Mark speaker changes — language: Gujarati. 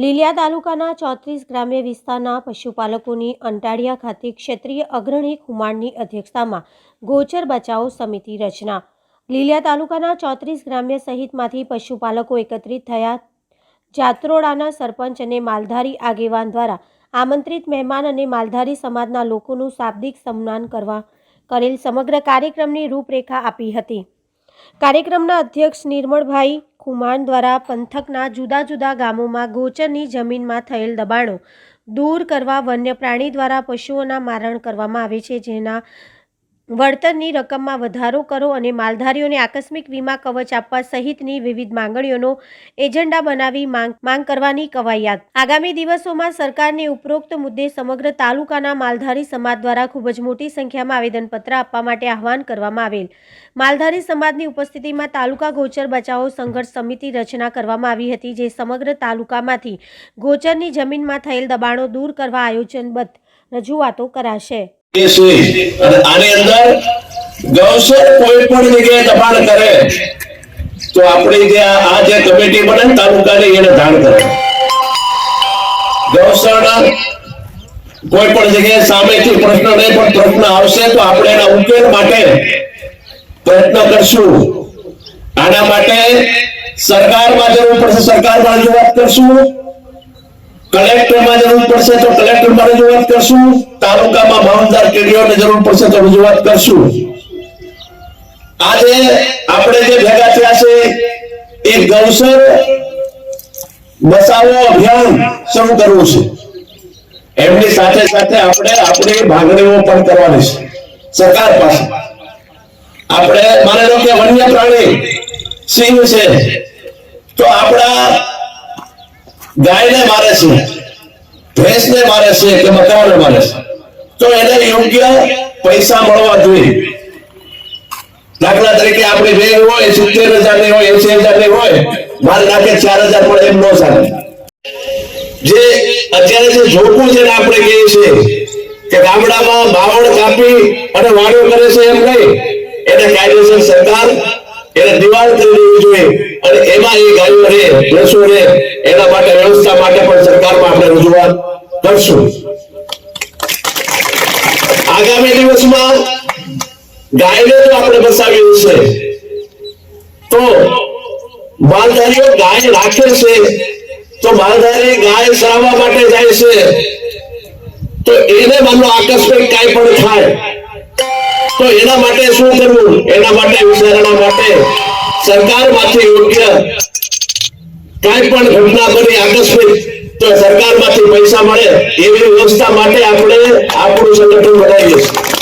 Speaker 1: લીલિયા તાલુકાના ચોત્રીસ ગ્રામ્ય વિસ્તારના પશુપાલકોની અંટાળિયા ખાતે ક્ષેત્રીય અગ્રણી ખુમાણની અધ્યક્ષતામાં ગોચર બચાવો સમિતિ રચના. લીલિયા તાલુકાના ચોત્રીસ ગ્રામ્ય સહિતમાંથી પશુપાલકો એકત્રિત થયા. જાત્રોડાના સરપંચ અને માલધારી આગેવાન દ્વારા આમંત્રિત મહેમાન અને માલધારી સમાજના લોકોનું શાબ્દિક સન્માન કરવા કરેલ સમગ્ર કાર્યક્રમની રૂપરેખા આપી હતી. કાર્યક્રમના અધ્યક્ષ નિર્મળભાઈ ખુમાણ દ્વારા પંથકના જુદા જુદા ગામોમાં ગોચરની જમીનમાં થયેલ દબાણો દૂર કરવા વન્ય પ્રાણી દ્વારા પશુઓના મારણ કરવામાં આવે છે, જેના વળતરની રકમમાં વધારો કરો અને માલધારીઓને આકસ્મિક વીમા કવચ આપવા સહિતની વિવિધ માંગણીઓનો એજન્ડા બનાવી માંગ માંગ કરવાની કવાયત. આગામી દિવસોમાં સરકારને ઉપરોક્ત મુદ્દે સમગ્ર તાલુકાના માલધારી સમાજ દ્વારા ખૂબ જ મોટી સંખ્યામાં આવેદનપત્ર આપવા માટે આહવાન કરવામાં આવેલ. માલધારી સમાજની ઉપસ્થિતિમાં તાલુકા ગોચર બચાવો સંઘર્ષ સમિતિ રચના કરવામાં આવી હતી, જે સમગ્ર તાલુકામાંથી ગોચરની જમીનમાં થયેલ દબાણો દૂર કરવા આયોજનબદ્ધ રજૂઆતો કરાશે.
Speaker 2: આની અંદર ગૌસર કોઈ પણ જગ્યાએ દબાણ કરે, તો આપણી જે આ જે કમિટી બને તાલુકાની એને જાણ કરે. કોઈ પણ જગ્યાએ સામેથી પ્રશ્ન નહીં, પણ પ્રશ્ન આવશે તો આપણે એના ઉકેલ માટે પ્રયત્ન કરશું. આના માટે સરકારમાં જરૂર પડશે, સરકારમાં રજૂઆત કરશું. કલેક્ટરમાં જરૂર પડશે તો કલેક્ટરમાં રજૂઆત કરશું. તાલુકામાં મામલતદાર કેડીઓને જરૂર પડશે તો રજૂઆત કરશું. આજે આપણે જે ભેગા થયા છે, એ ગૌસર બસાવો અભિયાન શરૂ કરવું છે. એમની સાથે સાથે આપણે આપણી ભાગણીઓ પણ કરવાની છે. સરકાર પાસે. આપણે માની લો કે વન્ય પ્રાણી સિંહ છે. તો આપણા ગાયને મારે છે, ભેંસને મારે છે કે બકરાને મારે છે. તો એને યોગ્ય પૈસા મળવા જોઈએ. દાખલા તરીકે આપણી બેગ હોય, સિત્તેર હજારની હોય, એસી હજારની હોય, મારે નાખે ચાર હજાર પણ એમ ન ચાલે જે અત્યારે જે જોખું છે આપણે કહીએ છીએ કે ગામડામાં બાવળ કાપી અને વાડો કરે છે એમ નહીં. એને કાયદેસર સરકાર એને દિવાળ કરી દેવી જોઈએ. અને એમાં એ ગાયો રે, ભેંસો રે, એના માટે વ્યવસ્થા માટે પણ સરકારમાં આપણે રજૂઆત કરશું. આગામી દિવસમાં ગાયને તો આપણે બસાવી છે. તો માલધારીઓ ગાય રાખે છે. તો માલધારી ગાય ચરાવવા માટે જાય છે. તો એને માનો આકસ્મિક કાંઈ પણ થાય. તો એના માટે શું કરવું? એના માટે વિચારણા માટે સરકારમાંથી યોગ્ય કઈ પણ ઘટના બની આકસ્મિક, તો સરકારમાંથી પૈસા મળે એવી વ્યવસ્થા માટે આપણે આપણું સંગઠન બનાવીએ છીએ.